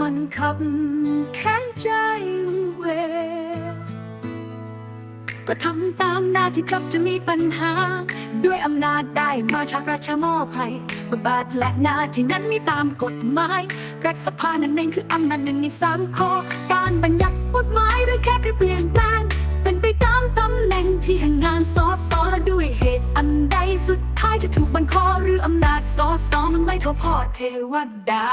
มันขับแค้นใจเว ก็ทำตามหน้าที่กลับจะมีปัญหา ด้วยอำนาจได้มาจากราชมอบให้บทบาทและหน้าที่นั้นมีตามกฎหมาย รัฐสภานั่นเองคืออำนาจหนึ่งในสามข้อ การบัญญัติกฎหมายหรือแค่การเปลี่ยนแปลงเป็นไปตามตำแหน่งที่แห่งงานสอสอด้วยเหตุอันใดสุดท้ายจะถูกบังคับหรืออำนาจสอสอมันไม่เท่าพ่อเทวดา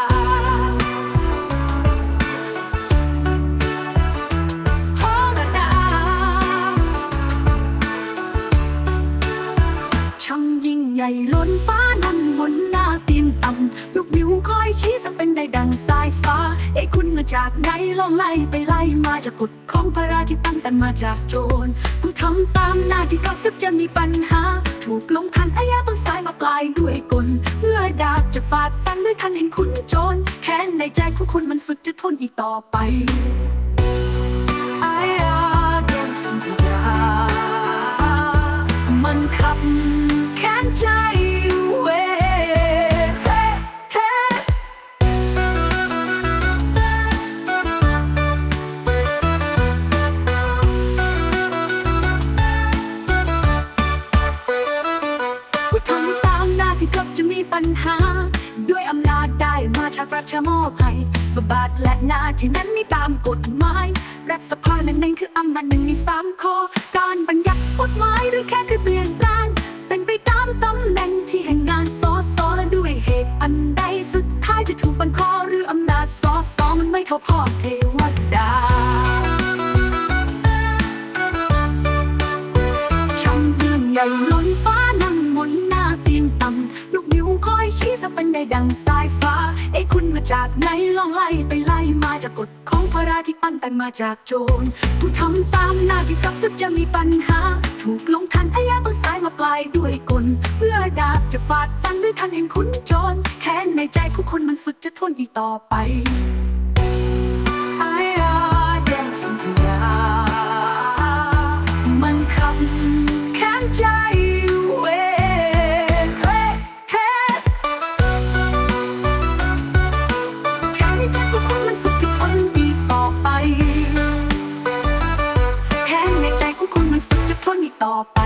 ญ่ล้นฟ้านั้นบนหน้าเตียงต่ำลูกนิ้วคอยชี้สักเป็นได้ดังสายฟ้า เอ้คุณมาจากไหนลองไล่ไปไล่มาจากกฎของพระราที่ตั้งแต่มาจากโจรผู้ทำตามหน้าที่กับซึกจะมีปัญหา ถูกลงทันอายาต้นสายมาปลายด้วยกลเมื่อดาบจะฟาดฟันด้วยทันเห็นคุณโจรแค้นในใจของคุณมันสุดจะทนอีกต่อไป ปัญหา ด้วยอำนาจได้มาจากระชมอบให้บทบาทและหน้าที่นั้นมีตามกฎหมาย รัฐสภานั่นเองคืออำนาจหนึ่งในสามข้อ การบัญญัติกฎหมายหรือแค่การเปลี่ยนแปลงเป็นไปตามตำแหน่งที่แห่งงานสอสอและด้วยเหตุอันใดสุดท้ายจะถูกบังคับหรืออำนาจสอสอมันไม่เท่าพ่อเทวดาช่างยิ่งใหญ่ล้นฟ้า ชี้สเป็นได้ดังสายฟ้า ไอ้คุณมาจากไหนลองไล่ไปไล่มาจากกฎของพระราที่ปั้นแต่มาจากโจรผู้ทำตามหน้าที่กับซึกจะมีปัญหา ถูกลงทันอายาต้นสายมาปลายด้วยกลเพื่อดาบจะฟาดฟันด้วยทันเห็นคุณโจรแค้นในใจผู้คนมันสุดจะทนอีกต่อไป จะทนอีกต่อไป